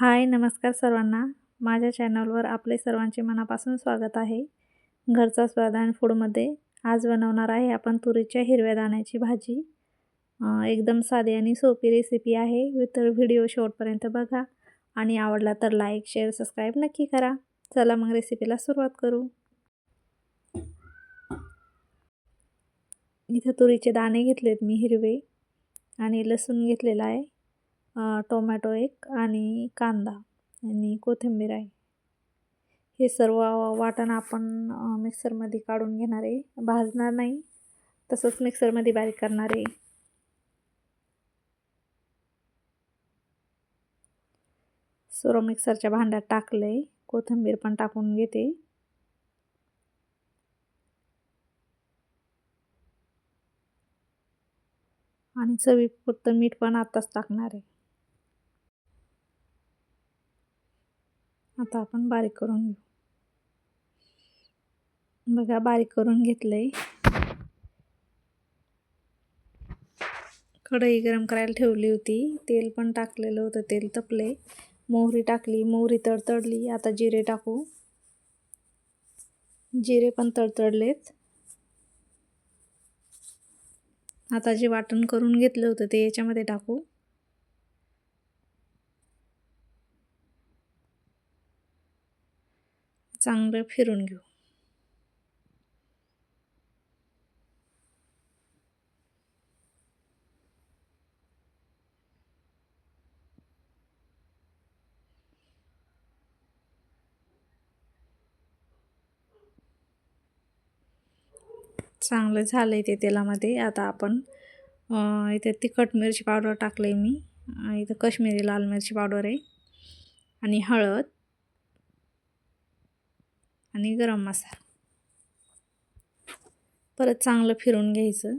हाय नमस्कार सर्वांना. माझ्या चॅनलवर आपले सर्वांचे मनापासून स्वागत आहे. घरचा स्वाद आणि फूडमध्ये आज बनवणार आहे आपण तुरीच्या हिरव्या दाण्याची भाजी. एकदम साधी आणि सोपी रेसिपी आहे. तर व्हिडिओ शेवटपर्यंत बघा. आणि आवडला तर लाईक शेअर सबस्क्राईब नक्की करा. चला मग रेसिपीला सुरुवात करू. इथं तुरीचे दाणे घेतलेत मी हिरवे आणि लसूण घेतलेला आहे. टोमॅटो एक आणि कांदा आणि कोथिंबीर आहे. हे सर्व वाटण आपण मिक्सरमध्ये काढून घेणार आहे. भाजणार नाही तसंच मिक्सरमध्ये बारीक करणार आहे. सर्व मिक्सरच्या भांड्यात टाकलं आहे कोथिंबीर पण टाकून घेते. आणि चवीपुरतं मीठ पण आत्ताच टाकणार आहे. आता आपण बारीक करून घेऊ. बघा बारीक करून घेतलं आहे कढई गरम करायला ठेवली होती. तेल पण टाकलेलं होतं तेल तपले. मोहरी टाकली मोहरी तडतडली. आता जिरे टाकू. जिरे पण तडतडलेत. आता जे वाटण करून घेतलं होतं ते याच्यामध्ये टाकू. चांगलं फिरून घेऊ. चांगलं झालं आहे ते तेलामध्ये. आता आपण इथे तिखट मिरची पावडर टाकलं आहे मी. इथं कश्मीरी लाल मिरची पावडर आहे. आणि हळद. आणि गरम मसाला. परत चांगलं फिरून घ्यायचं.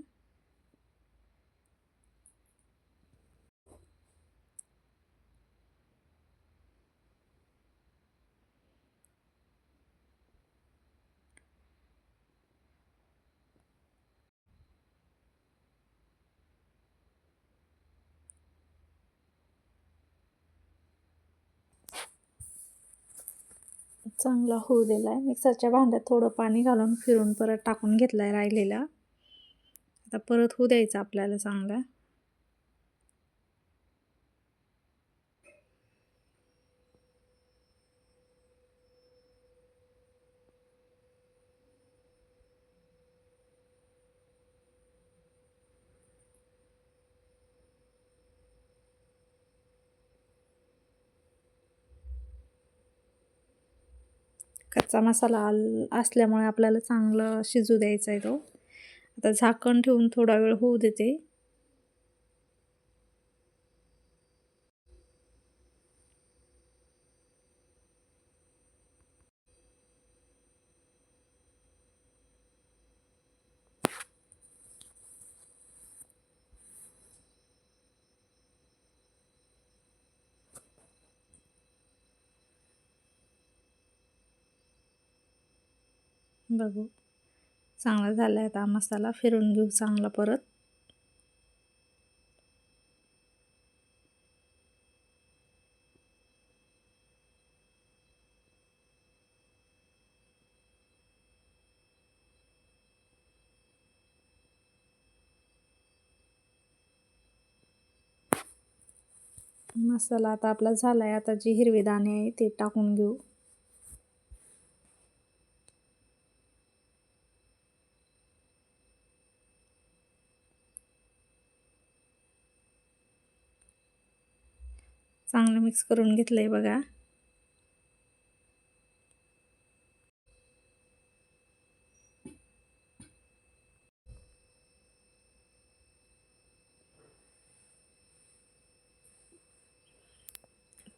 चांगला होऊ दिला आहे मिक्सरच्या भांड्यात थोडं पाणी घालून फिरून परत टाकून घेतला आहे राहिलेला. आता परत होऊ द्यायचं आपल्याला चांगला. कच्चा मसाला आल असल्यामुळे आपल्याला चांगलं शिजू द्यायचा आहे तो. आता झाकण ठेवून थोडा वेळ होऊ देते. बघू. चांगला झाला आहे आता मसाला. फिरून घेऊ चांगला परत. मसाला आता आपला झाला आहे आता जी हिरवी दाणे आहे ते टाकून घेऊ. चांगलं मिक्स करून घेतलं आहे बघा.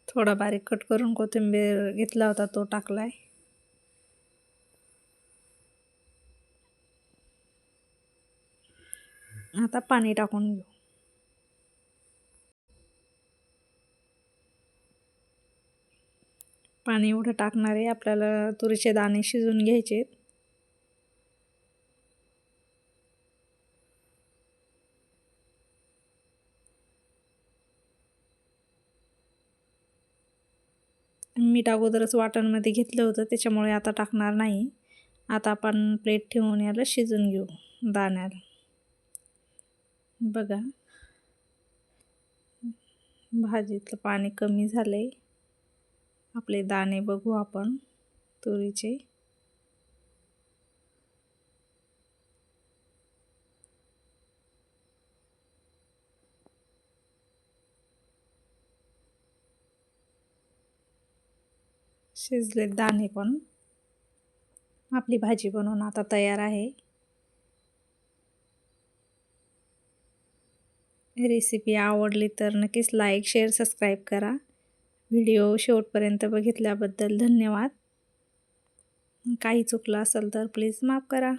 थोडा बारीक कट करून कोथिंबीर घेतला होता तो टाकलाय. आता पाणी टाकून घेऊ. पाणी एवढं टाकणार आहे आपल्याला तुरीचे दाणे शिजून घ्यायचे मीठ अगोदरच वाटणमध्ये घेतलं होतं त्याच्यामुळे आता टाकणार नाही. आता आपण प्लेट ठेवून याला शिजून घेऊ दाण्याला. बघा. भाजीतलं पाणी कमी झालं आहे आपले दाणे बघू आपण तुरीचे. शिजले दाणे पण. आपली भाजी बनवून आता तयार आहे. रेसिपी आवडली तर नक्कीच लाईक शेअर सबस्क्राईब करा. व्हिडिओ शेवटपर्यंत बघितल्याबद्दल धन्यवाद. काही चुकलं असेल तर प्लीज माफ करा.